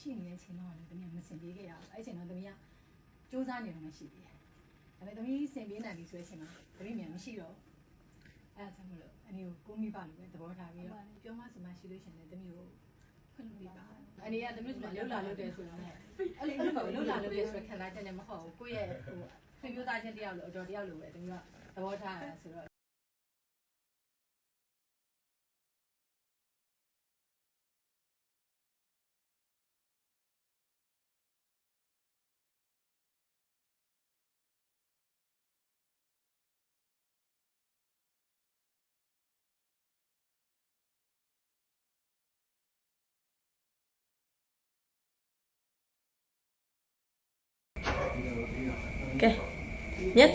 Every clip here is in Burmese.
ရှိနေတဲ့အချိန်တော့လည်းသမီးကမစင်ပြေးခဲ့ရဘူးအဲ့အချိန်တော့သမီးကစူးစမ်းနေတော့မှရှိသေးတယ်ဒါပေမဲ့သမီးစင်ပြေးနိုင်ပြီဆိုတဲ့အချိန်မှာသမီးမြန်မရှိတော့အဲ့ဒါကြောင့်မလို့အနေကိုကိုမိပါလို့ပဲသဘောထားပြီးတော့ပြောမှဆိုမှရှိလို့ရှိရင်လည်းသမီးကိုခွင့်ပြုပါအနေကသမီးဆိုမှလှုပ်လာလှုပ်တယ်ဆိုတော့လည်းအဲ့လေလှုပ်ပါလှုပ်လာလှုပ်တယ်ဆိုတော့ခံစားချက်နဲ့မဟုတ်ဘူးကိုယ့်ရဲ့ဟိုဆွေမျိုးသားချင်းတယောက်လို့အတော်တယောက်လို့ပဲသမီးကသဘောထားရဆိုတော့ကဲမြတ်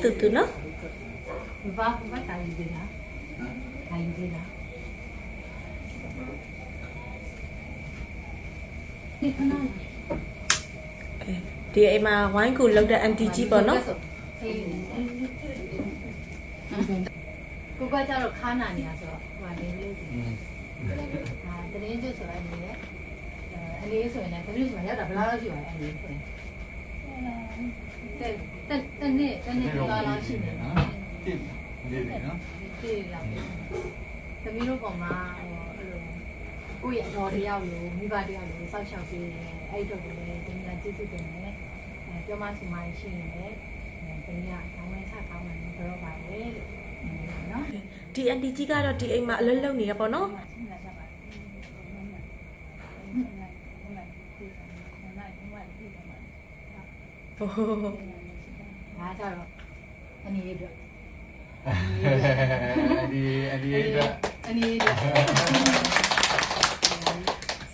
တူတူနော်ဘာဘာတာယူသေးလားတာယူသေးလားဒီခဏကဲဒီအိမ်မှာဝိုင်းကူလောက်တဲ့အန်တီကြီးပေါ့နော်ကိုကကြတော့ခါနာနေရဆိုတော့ဟိုကနေလေးဒါတရင်ကျွတ်ဆိုရနေတယ်အဲအလေးဆိုရင်လည်း တရင်ဆိုရင်ရောက်တာဘယ်လောက်ရှိပါလဲအလေးဆိုရင်တဲ့တဲ့တဲ့နေ့တဲ့နေ့ဒီလောက်လောက်ရှိနေနော်တိလေးလေးနော်ဒီလောက်သမီးတို့ပေါ်မှာဟိုအဲ့လိုကိုယ့်ရဲ့အတော်တရားလို့မိဘတရားလို့စောက်ရှောက်ပေးတယ်အဲ့တော့ကိုလည်းတင်ညာကျေးဇူးတင်တယ်အဲပြောမှစီမရှိနေတယ်အဲတင်ညာကောင်းဝဲချကောင်းတယ်ပြောပါလေလို့နော်ဒီအန်တီကြီးကတော့ဒီအိမ်မှာအလုပ်လုပ်နေရပေါ့နော်ဟိုဒါ ကြတော့အနေရအတွက်ဒီအဒီအတွက်အနေရအတွက်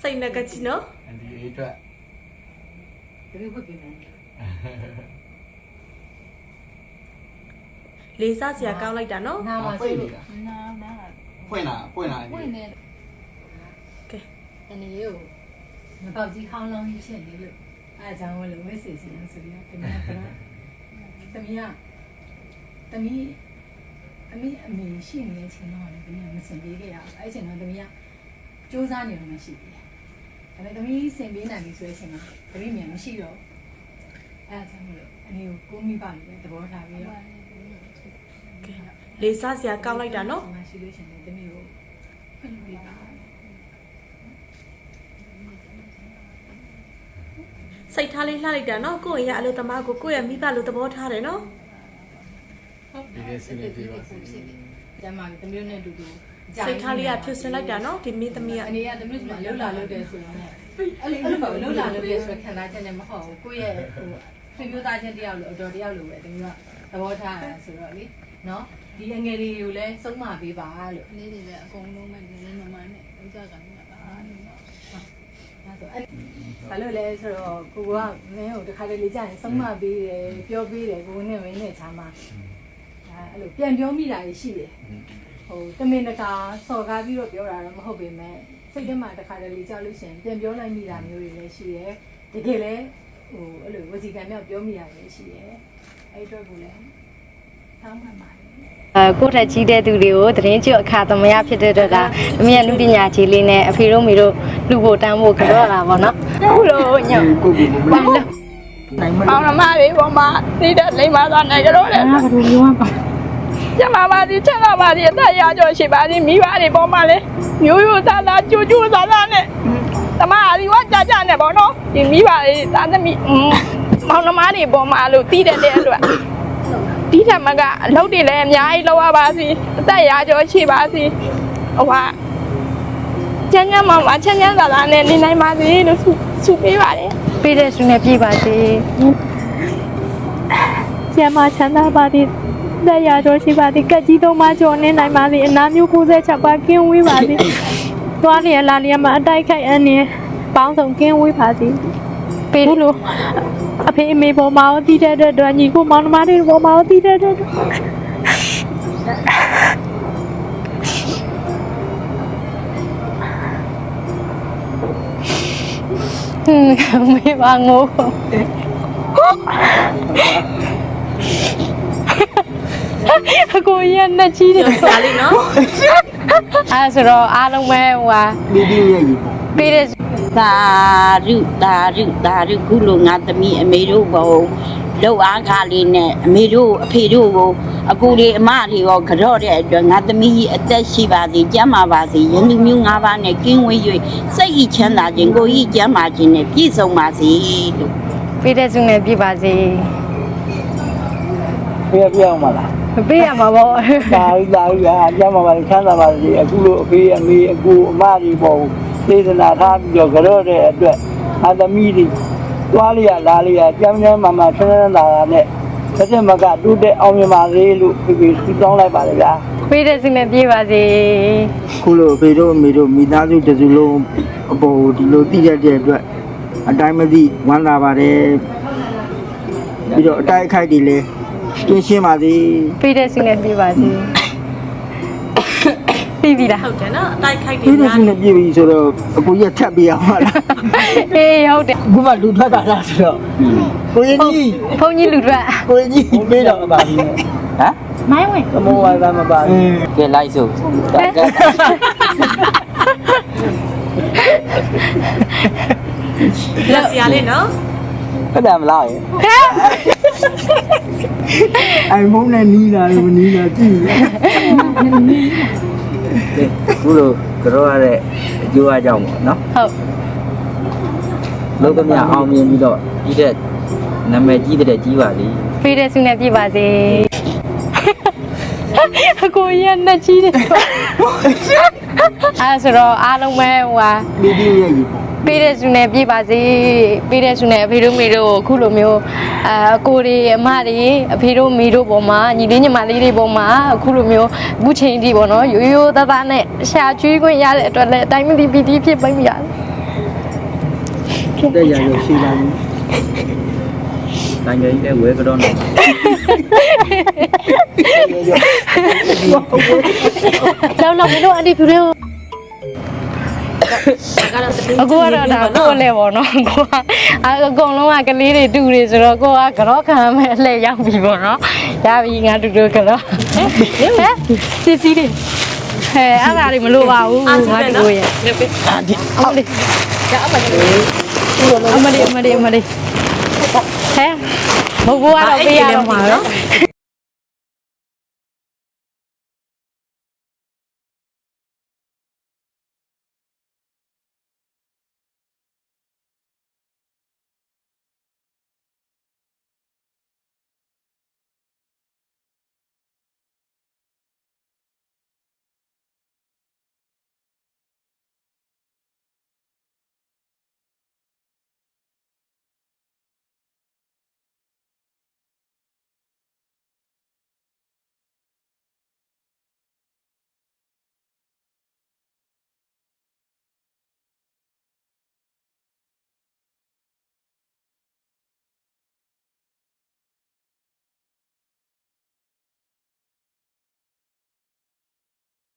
စိတ်နဲ့ကကြီးနော်အဒီအတွက်ဒီဘုတ်ပြင်မယ်လေးစားစရာကောင်းလိုက်တာနော်နာမှာစိတ်လို့နာနာဖွင့်လာဖွင့်လာပွင့်နေကဲအနေရကိုမပေါက်ကြီးခေါင်းလောင်းကြီးဖြစ်နေလို့အဲအကြောင်းလို့ဝိစေစီလို့ဆိုပြီးတော့တင်ညာကတော့ သမီးကသမီးအမေအမေရှိနေတဲ့အချိန်တော့လည်းသမီးကမစင်ပြေးခဲ့ရဘူးအဲ့အချိန်တော့သမီးကစူးစမ်းနေတော့မှရှိသေးတယ်ဒါပေမဲ့သမီးစင်ပြေးနိုင်ပြီဆိုတဲ့အချိန်မှာသမီးမြန်မရှိတော့အဲအကြောင်းလို့အနေကိုကိုမိပါလို့ပဲသဘောထားပြီးတော့ကဲလေးစားစရာကောင်းလိုက်တာနော်မရှိလို့ရှိရင်တမီးကိုဖွင့်ပြပါ စိတ်ထားလေးလှလိုက်တာနော်ကိုယ့်ရဲ့အလုပ်သမားကိုကိုယ့်ရဲ့မိဘလိုသဘောထားတယ်နော်ဒီလေးစီလေးပြပါစီကျမတမီးနဲ့အတူတူစိတ်ထားလေးကဖြူစင်လိုက်တာနော်ဒီမိသမီးကအနေကတမီးကလှုပ်လာလှုပ်တယ်ဆိုတော့အဲ့လေအဲ့လိုလှုပ်လာလှုပ်တယ်ဆိုခံစားချက်နဲ့မဟုတ်ဘူးကိုယ့်ရဲ့ဟိုဆွေမျိုးသားချင်းတယောက်လို့အတော်တယောက်လို့ပဲတမီးကသဘောထားရဆိုတော့လေနော်ဒီအငယ်လေးကိုလည်းစုံမပေးပါလို့လေးတွေလည်းအကုန်လုံးပဲနေနေမမနဲ့ဥကြကနေပါလို့ဒါဆိုအဲ့ ဘာလို့လဲဆိုတော့ကိုကမင်းကိုတခါတလေကြာရင်စုံမပေးတယ်ပြောပေးတယ်ကိုနဲ့မင်းနဲ့ချာမှာအဲ့လိုပြန်ပြောမိတာရှိတယ်ဟိုတမင်တကာစော်ကားပြီးတော့ပြောတာတော့မဟုတ်ပေမဲ့စိတ်ထဲမှာတစ်ခါတလေကြောက်လို့ရှရင်ပြန်ပြောလိုက်မိတာမျိုးတွေလည်းရှိတယ်တကယ်လည်းဟိုအဲ့လိုဝစီကံမြောက်ပြောမိတာလည်းရှိတယ်အဲ့အတွက်ကိုလည်းတောင်းပန်ပါတယ်အဲ ကိုယ့်ထက်ကြီးတဲ့သူတွေကိုသတင်းကျွတ်အခါသမယဖြစ်တဲ့အတွက်ကအမေလူပညာကြီးလေးနဲ့အဖေတို့မေတို့လူဖို့တန်းဖို့ကြောက်တာပေါ့နော်အခုလိုညောင်ကိုကိုမဘာလို့ပေါင်းနမလေးပေါ်မှာသိတဲ့လိမ္မာသွားနေကြတော့လေကျမပါသည်ချက်တော့ပါသည်အသက်ရကြောရှိပါသည်မိဘတွေပေါ်မှာလေမျိုးရိုးသားသားကြိုးကြိုးသားသားနဲ့တမအဒီဝကြကြနဲ့ပေါ့နော်ဒီမိဘတွေသားသမီးပေါင်းနမတွေပေါ်မှာလို့သိတဲ့တဲ့အတွက် ဒီထက်မကအလုပ်တွေလည်းအများကြီးလုပ်ရပါစီအသက်ရကြောရှိပါစီဟိုဟာချမ်းချမ်းမမချမ်းချမ်းသာသာနဲ့နေနိုင်ပါစေလို့ဆုဆုပေးပါတယ်ပေးတဲ့ဆုနဲ့ပြပါစေကျမ်းမချမ်းသာပါသည်သက်ရတော်ရှိပါသည်ကက်ကြီးသုံးပါးကျော်နေနိုင်ပါသည်အနာမျိုး96ပါးကင်းဝေးပါသည်သွားလျက်လာလျက်မှာအတိုက်ခိုက်အနေပေါင်းစုံကင်းဝေးပါသည် ပေးဘူးလို့အဖေအမေပေါ်မှာရောတည်တဲ့အတွက်ညီကိုမောင်နှမတွေပေါ်မှာရောတည်တဲ့အတွက်ဟင်းမေပါငိုးအကိုရနဲ့ကြီးတယ်စရာလေးနော်အဲဆိုတော့အားလုံးပဲဟိုဟာဒီဒီရဲ့ကြီးပေးတဲ့ သာရုသာရုသာရုခုလိုငါသမီးအမေတို့ဘုံလောက်အားကားလေးနဲ့အမေတို့အဖေတို့ကိုအကူလေးအမတွေရောကြော့တဲ့အတွက်ငါသမီးကြီးအသက်ရှိပါစေကျန်းမာပါစေယန္တုမျိုး၅ပါးနဲ့ကင်းဝေး၍စိတ်ဤချမ်းသာခြင်းကိုယ်ဤကျန်းမာခြင်းနဲ့ပြည့်စုံပါစေလို့ပေးတဲ့စုနဲ့ပြပါစေပြပြအောင်ပါလားမပေးရမှာပေါ့ဒါရီဒါရီဟာကျမ်းပါပါချမ်းသာပါစေအခုလိုအဖေအမေအကူအမတွေပေါ့ သေဒနာထားပြီးတော့ကြော့တဲ့အတွက်အာသမီတွေသွားလျာလာလျာကျမ်းကျမ်းမာမာဆန်းဆန်းသာသာနဲ့တစ်ချက်မကတူးတဲ့အောင်မြင်ပါစေလို့ပြပြဆုတောင်းလိုက်ပါလေဗျာပေးတဲ့စုနဲ့ပြပါစေခုလိုအဖေတို့အမေတို့မိသားစုတစ်စုလုံးအပေါ်ဒီလိုတည်ရတဲ့အတွက်အတိုင်းမသိဝမ်းသာပါတယ်ပြီးတော့အတိုက်အခိုက်တွေလည်းကျင်းရှင်းပါစေပေးတဲ့စုနဲ့ပြပါစေ ပြီးပြီလားဟုတ်တယ်နော်အတိုက်ခိုက်တွေဒီလိုများရှိနေပြည်ပြီဆိုတော့အကူကြီးထပ်ပြရမှာလားအေးဟုတ်တယ်အခုမှလူထွက်တာလားဆိုတော့ကိုရင်ကြီးဖုန်းကြီးလူတွေကိုရင်ကြီးပေးတော့မပါဘူးဟမ်မိုင်းဝင်သမုံဝိုင်းသားမပါဘူးကဲလိုက်စို့ကဲလက်စရာလေးနော်ဖတ်တယ်မလားရေအိုင်ဖုန်းနဲ့နီးလာလို့နီးလာကြည့် ဘူးလို့ကြောရတဲ့အကျိုးအကြောင်းပေါ့နော်ဟုတ်လုံးသမျှအောင်မြင်ပြီးတော့ကြီးတဲ့နာမည်ကြီးတဲ့ကြီးပါလိပေးတဲ့စုနဲ့ပြပါစေအကိုရနဲ့ကြီးတယ်အဲဆိုတော့အားလုံးပဲဟိုဟာဒီဒီရဲ့ကြီးပေး တဲ့စုနဲ့ပြပါစေပေးတဲ့စုနဲ့အဖေတို့မေတို့ကိုအခုလိုမျိုးအာအကိုတွေအမတွေအဖေတို့မေတို့ပေါ်မှာညီလေးညီမလေးတွေပေါ်မှာအခုလိုမျိုးအခုချိန်ဒီပေါ့နော်ရိုးရိုးသားသားနဲ့ရှာကျွေးခွင့်ရတဲ့အတွက်လည်းအတိုင်းမသိပီတိဖြစ်ပိုင်းမရတယ်တဲ့ရရရှိပါဘူးတိုင်းကြီးလည်းဝဲကတော့နေလောက်လောက်မင်းတို့အန်တီဖြူတွေကိုဒါကတော့တတိ အကူကတော့ဒါကိုယ်လည်းပေါ့နော်ကိုကအအကုန်လုံးကကလေးတွေတူတွေဆိုတော့ကိုကကြောခံမဲ့အလှည့်ရောက်ပြီပေါ့နော်ရပြီငါတူတူကြောဟမ်စီစီတွေဟဲ့အဲ့ဒါတွေမလိုပါဘူးငါတူတူရဲ့အာဒီအော်လေအမလေးအမလေးအမလေးအမလေးဟဲ့ဘိုးဘွားတော့ပေးရတော့မှာနော်